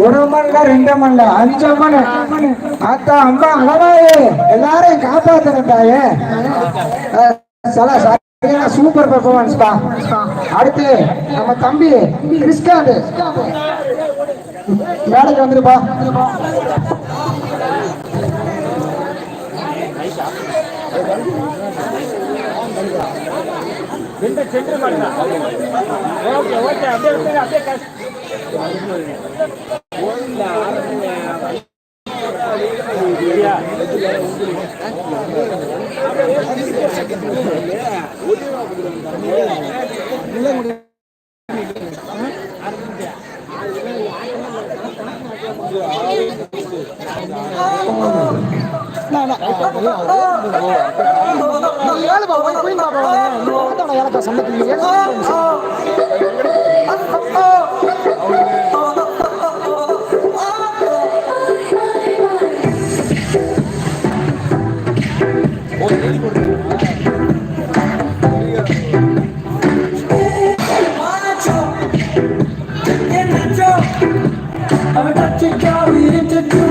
ஒரு மணில ரெண்டு மணில அஞ்சு மணி அத்தா அம்மா அழகாயே எல்லாரையும் காப்பாத்துறேன் தாயே சரியான சூப்பர் பெர்ஃபார்மன்ஸ் பா. அடுத்து நம்ம தம்பி கிறிஸ்காந்து. மேடைக்கு வந்துருப்பா ஓகே ஓகே அப்படியே அப்படியே அப்படியே Yeah. I'm a touchy car, we to do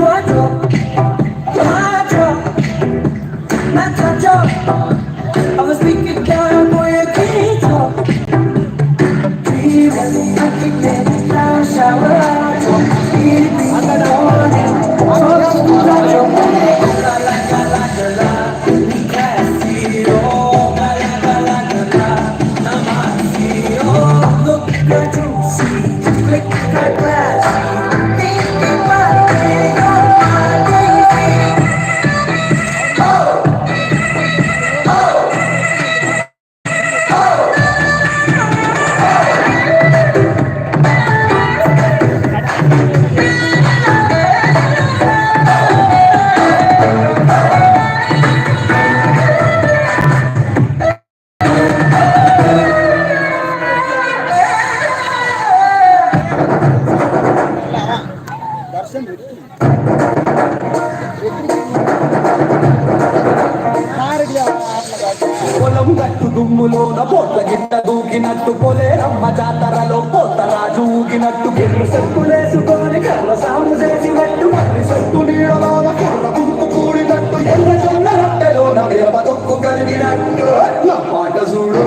Potharaju ఊగినట్టు గిర్రు సెట్టులేసుకొని కర్ర సాము చేసినట్టు మర్రి సెట్టు నీడలోన కుర్ర గుంపు కూడినట్టు ఎర్ర జొన్న రొట్టెలోన వేప తొక్కు కలిగినట్టు. నా పాట చూడు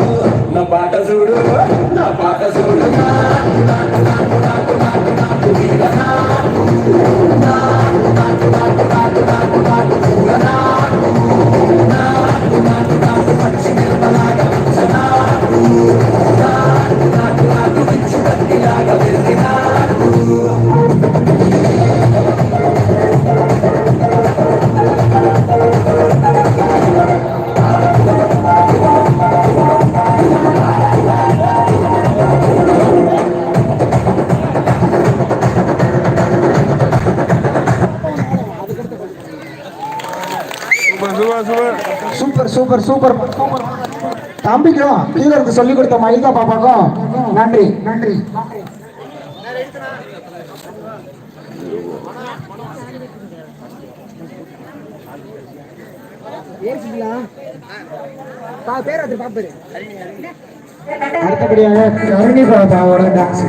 నా పాట చూడు నా పాట చూడు నా சூப்பர் சூப்பர் சூப்பர். தம்பிக்கும் கீழே இருந்து சொல்லி கொடுத்த மயில்கா பாப்பாக்கும் நன்றி. நன்றி. அடுத்தபடியாக கருணி பாபாவோட டான்ஸ்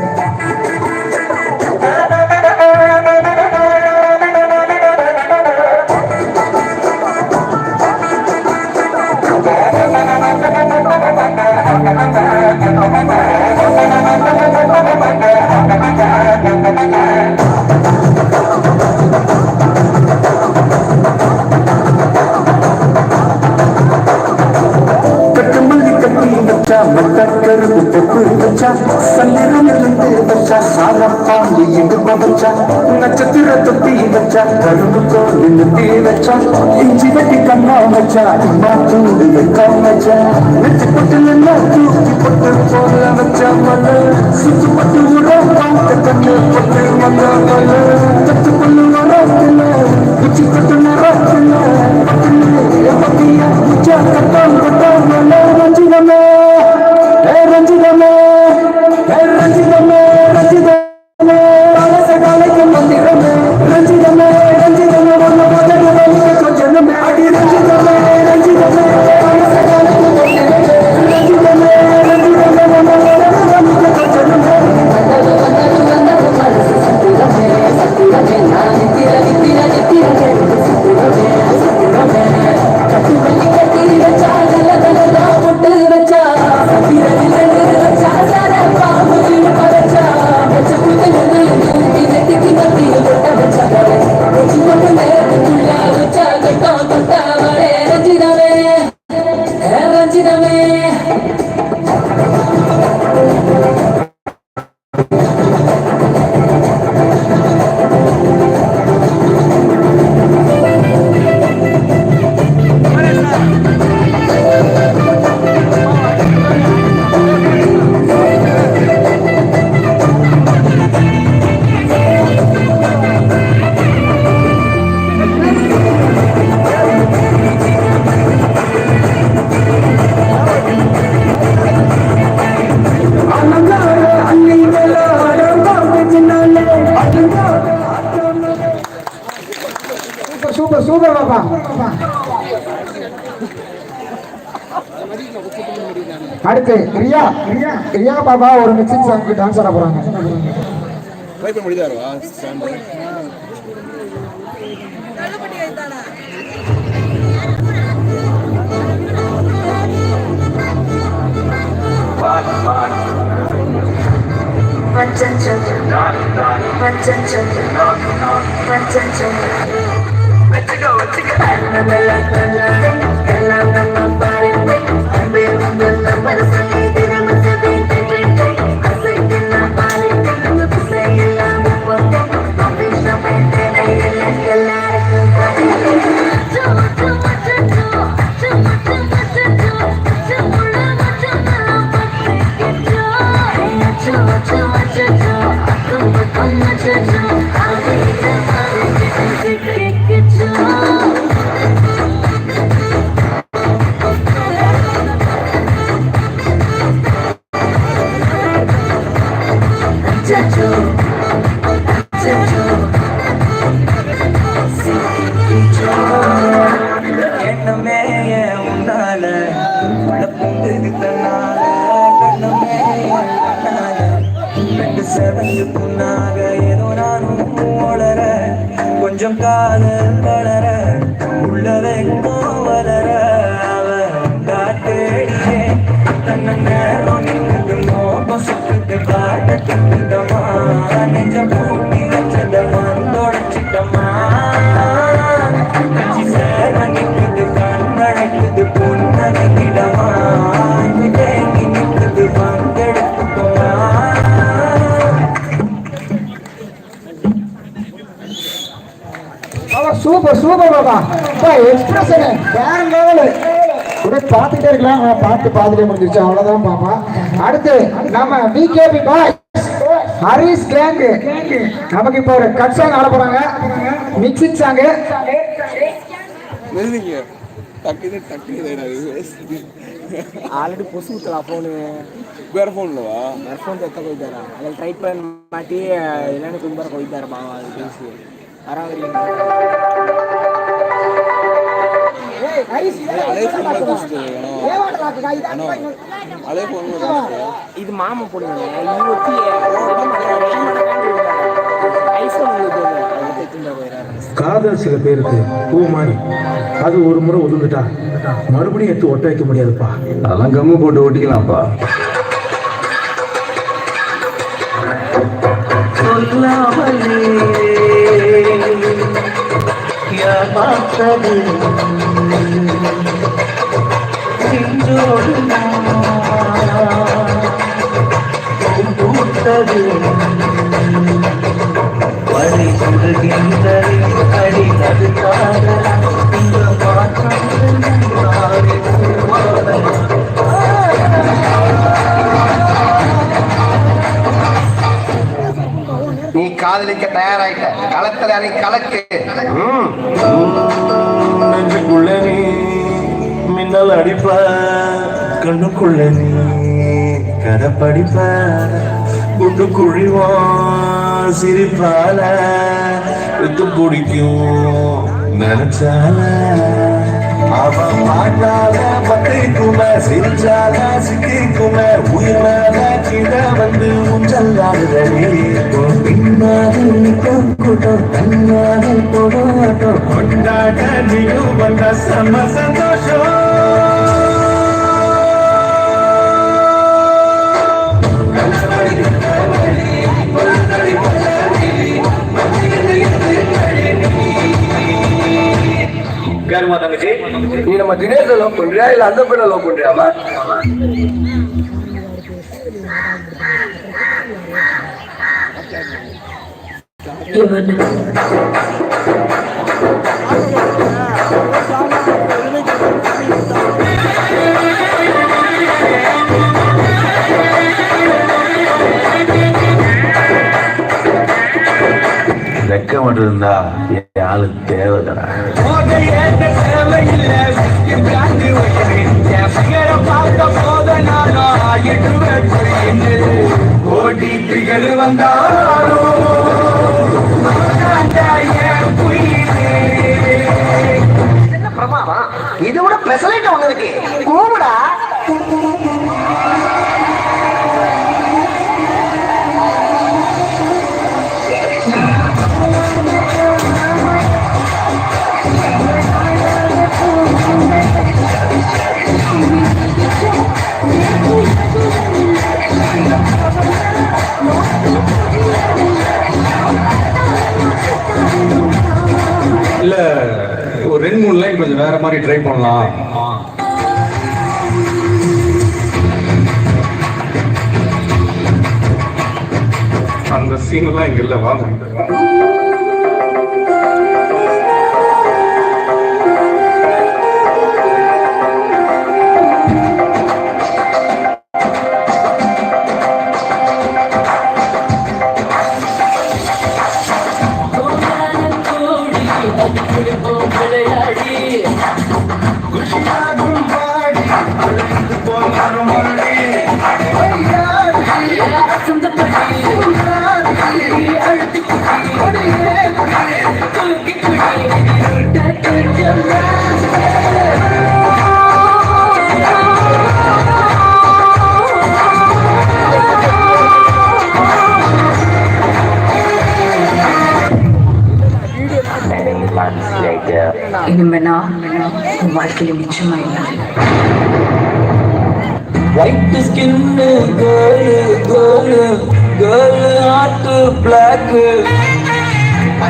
வச்சா பொட்டு வச்சா சந்திரன் வச்சா சாரம் இடுப்ப வச்சா நட்சத்திர தொட்டி வச்சா கரும்பு கோழி நிறுத்தி வச்சா இஞ்சி வெட்டி கண்ணா வச்சா அம்மா தூண்டு வைக்கா வச்சா நெச்சு பொட்டு எல்லாம் தூக்கி பொட்டு போல வச்சா மல சுத்து பட்டு உடா பார்த்த கண்ணு பொட்டு வந்த மல தத்து பொண்ணு வராத்துல உச்சி பட்டு பத்தியா மல ರಂಜಿತಮ್ಮೆ ರಂಜಿತಮ್ಮೆ ರಂಜಿತ ரியா ரியா பாப்பா ஒரு மிக்சிங் சாங்க்கு டான்ஸ் ஆட போறாங்க. ட்ரை பண்ண முடியுதா ஸ்டாண்ட் எண்ணமே ரெண்டு செவந்து புண்ணாக ஏதோ நானும் உளர. கொஞ்சம் காதல் சூப்பர் சூப்பர் பாப்பா அப்பா எக்ஸ்பிரஷனு வேற லெவலு கூட பார்த்துட்டே இருக்கலாம் ஆனா பார்த்து பார்த்துட்டே முடிஞ்சிருச்சு அவ்வளவுதான் பாப்பா அடுத்து நம்ம விகேபி பாய் ஹரிஸ் கேங்கு நமக்கு இப்போ ஒரு கட் சாங் ஆட போறாங்க மிக்சிங் சாங்கு மெதுவிங்க டக்குது டக்குது ಆಲ್ರೆಡಿ ಪೊಸುತ್ತಲ್ಲ ಫೋನು வேற ஃபோன்லவா ಫೋನ್ ತಕ್ಕ ಹೋಗಿದ್ದಾರ ಅದ್ರಲ್ಲಿ ಟ್ರೈ ಪ್ಲಾನ್ ಮಾಡಿ ಎಲ್ಲಾನು ತುಂಬ ಹೋಗಿದ್ದಾರೆ ಮಾವ ಅದು ತಿಳಿಸಿ ಆರಾಮರಿ இது மாமா பொண்ணு காதல் சில பேருக்கு பூ மாதிரி. அது ஒரு முறை ஒதுந்துட்டா மறுபடியும் எடுத்து ஒட்ட வைக்க முடியாதுப்பா. அதெல்லாம் கம்மு போட்டு ஒட்டிக்கலாம்ப்பா. சொல்லாமலே பார்த்தது பூத்தது வழி சுடுகின்றது அடி தடுக்காத காதலிக்க தயாராயிட்ட. களத்துல நீ கலக்கு. நெஞ்சுக்குள்ள நீ மின்னல் அடிப்ப. கண்ணுக்குள்ள நீ கதை குண்டு குழிவான் சிரிப்பால. வித்து பிடிக்கும் நினைச்சால. அவன் பாட்டால பத்திக்கும சிரிச்சால சிக்கிக்கும. உயிரால கீழ வந்து உஞ்சல்லாடுதடி கொண்டாடல் கொங்குடம் கண்ணாடல் கொடாட்டம் கொண்டாட நீயு வந்த சம சந்தோஷம் ఈయన మా దినేశంలో కొండ్రియా ఇలా అందరిలో కొండ్రియామా வெக்க மட்டும் இருந்தா என் ஆளு தேவைதடா ஓடிகள் வந்தாலும் பிரமாவா இது விட பெசலைட் ஒண்ணு இருக்கு கூமுடா ஒரு ரெண்டு மூணு லைன் கொஞ்சம் வேற மாதிரி ட்ரை பண்ணலாம். அந்த சீன்லாம் இங்க இல்ல வாங்க இனிமே நான் உன் வாழ்க்கையில நிச்சயமா இல்லை white skin girl girl girl heart black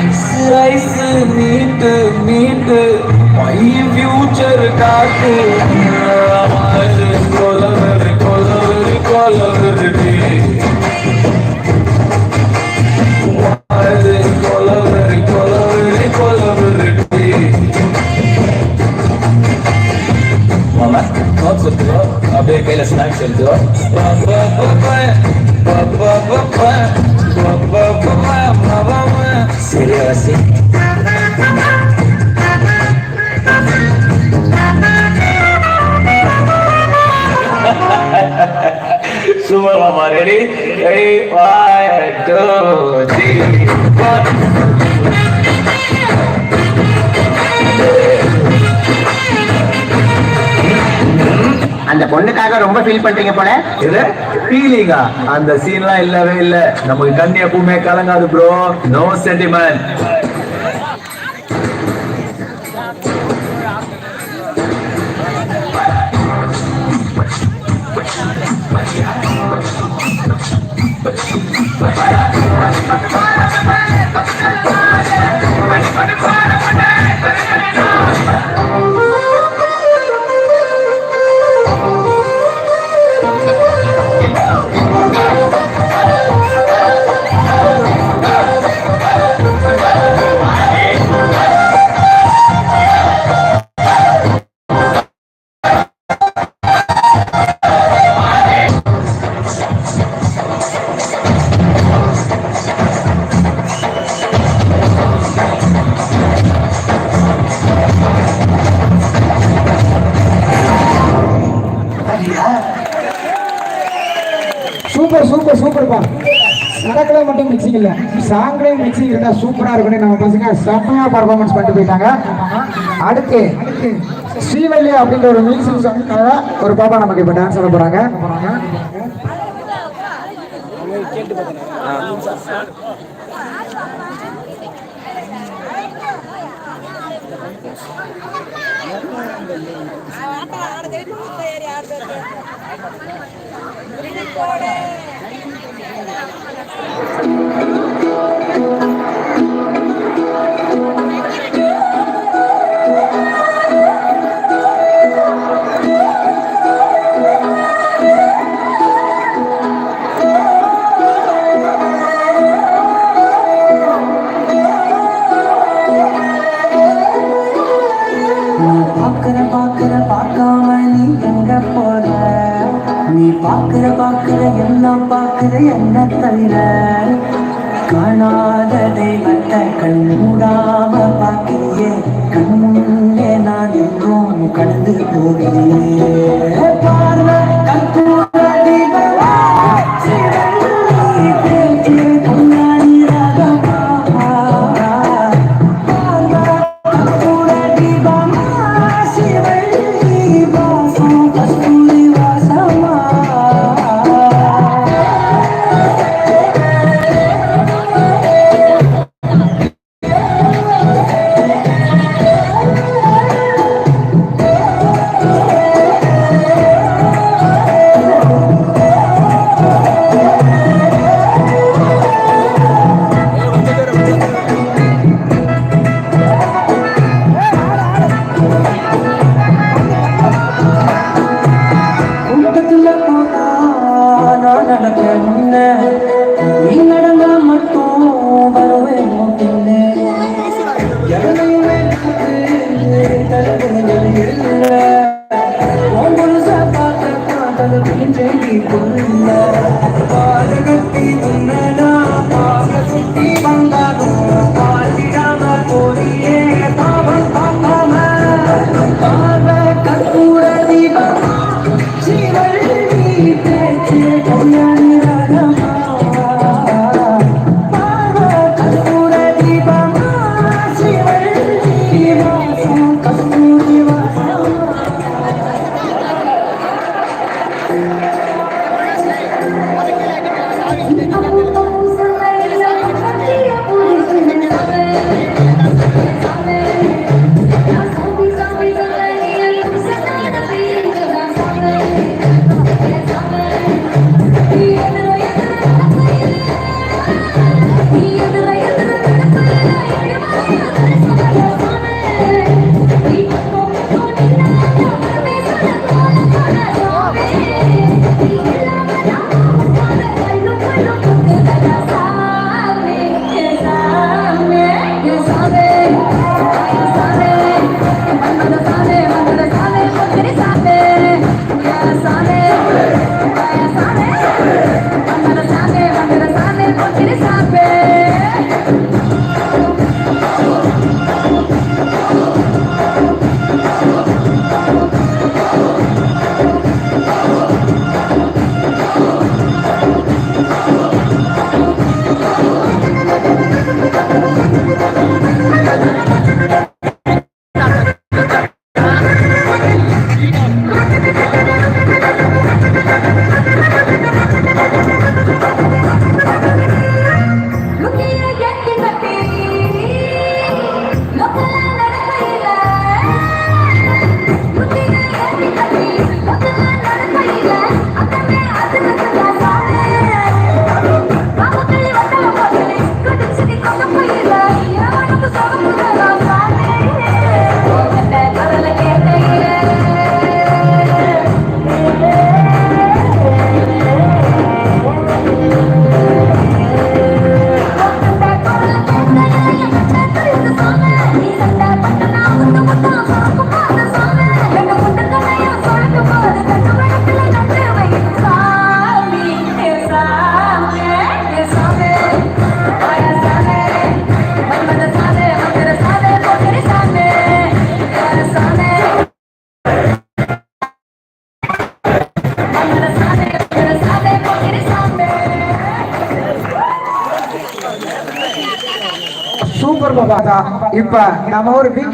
eyes eyes meet meet my future காட்டு கொலவர் கொலவர் கொலவர் கொலவர் கொலவர் கொலவர் மாமா காப் கொடுத்துக்கோ அப்படியே கையில ஸ்நாக்ஸ் எடுத்துக்கோ அந்த பொண்ணுக்காக ரொம்ப ஃபீல் பண்றீங்க போல? இது ஃபீலிங்கா அந்த சீன்லாம் இல்லவே இல்ல. நமக்கு கண்ணி எப்பவுமே கலங்காது ப்ரோ நோ சென்டிமெண்ட் சூப்பராக இருக்குன்னு நம்ம பசங்க செம்மையாக பர்ஃபார்மன்ஸ் பண்ணிட்டு போயிட்டாங்க அடுத்து ஸ்ரீவல்லி அப்படின்ற ஒரு மியூசிக் சாங்காக ஒரு பாப்பா நமக்கு இப்போ டான்ஸ் ஆட போகிறாங்க Thank you. பார்க்கிற பார்க்கிற எல்லாம் பார்க்கிற என்ன தவிர காணாததை தெய்வத்தை கண் மூடாம பாக்கிறியே நான் எங்கும் கடந்து போகிறேன் பார்வை கற்பூர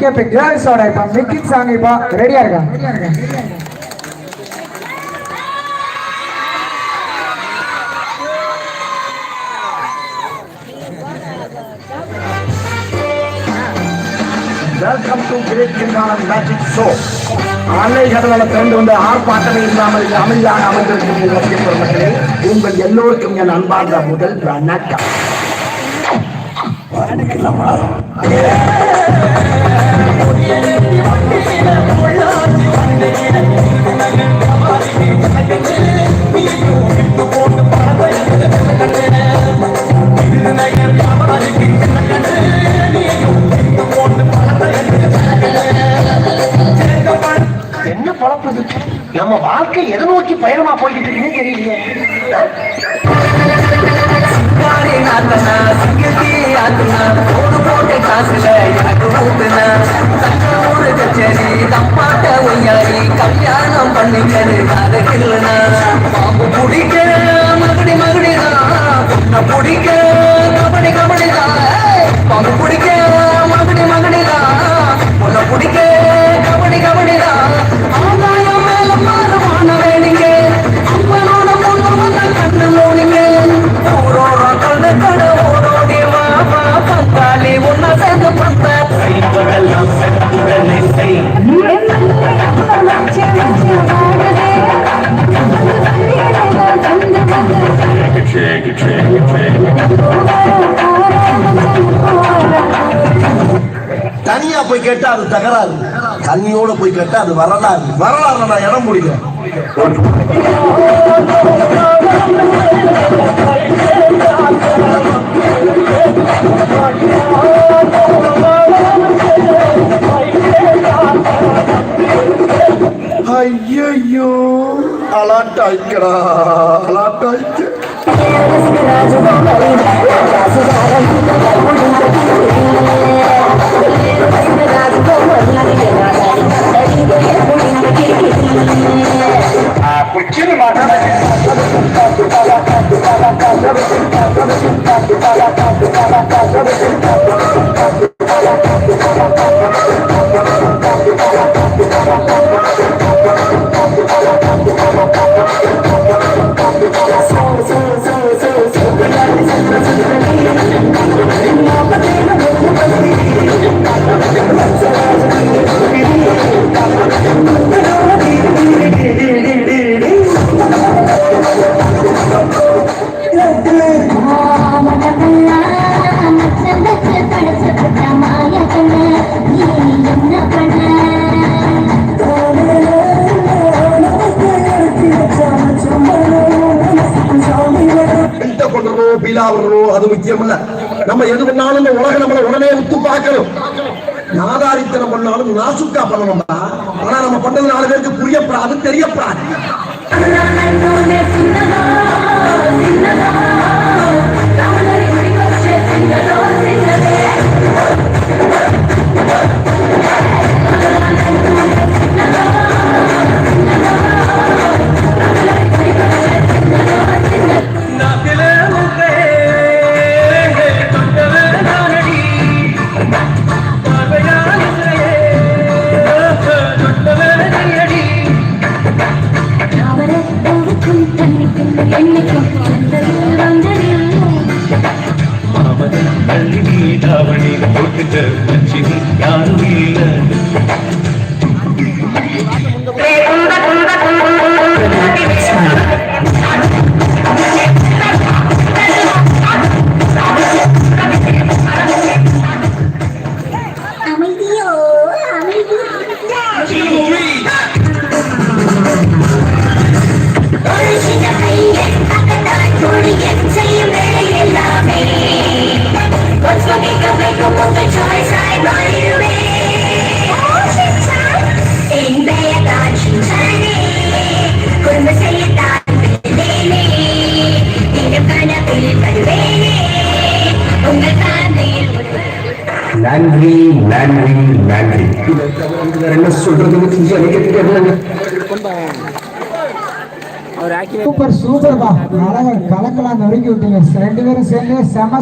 நம்ம ஒரு கேர்ள்ஸோட இப்போ மிக்கிங் சாங் இப்போ ரெடியாக இருக்காங்க வெல்கம் டு கிரேட் கிங்கான மேஜிக் ஷோ அலைகடல திறந்து வந்து ஆர்ப்பாட்டமே இல்லாமல் அமைதியாக அமர்ந்திருக்கும் பெருமக்களே உங்கள் எல்லோருக்கும் என் அன்பார்ந்த முதல் வணக்கம். என்ன பழப்பது? நம்ம வாழ்க்கை எதை நோக்கி பயணமா போய்கிட்டு இருக்குன்னு தெரியலையே. சிங்காரி ஆத்துனா போடு போட்டு காசுல எனக்கு ஊத்துனா. தஞ்சாவூர் கச்சேரி தம்பாட்ட ஒய்யாரி கல்யாணம் பண்ணிக்கிறது காதகில்னா பாம்பு பிடிக்க மகடி மகடிதான் பொண்ணை பிடிக்க கபடி கபடிதான் பாம்பு பிடிக்க மகடி மகடிதான் பொண்ணை பிடிக்க கபடி கபடிதான் ஆதாயம் தனியா போய் கேட்டா அது தகராறு. தண்ணியோட போய் கேட்டா அது வரலாறு. வரலாறு நான் இடம் முடிக்கிறேன் ஐயோ அலாட்டாய்க்கடா அலாட்டாய்க்க பேருக்கு புரியப்படாது தெரியப்படாது. என்னைக்கும் வந்ததில் வந்ததில்லை தள்ளி நீ தாவணி யாரும் இல்லை. సెల్ శ్రమ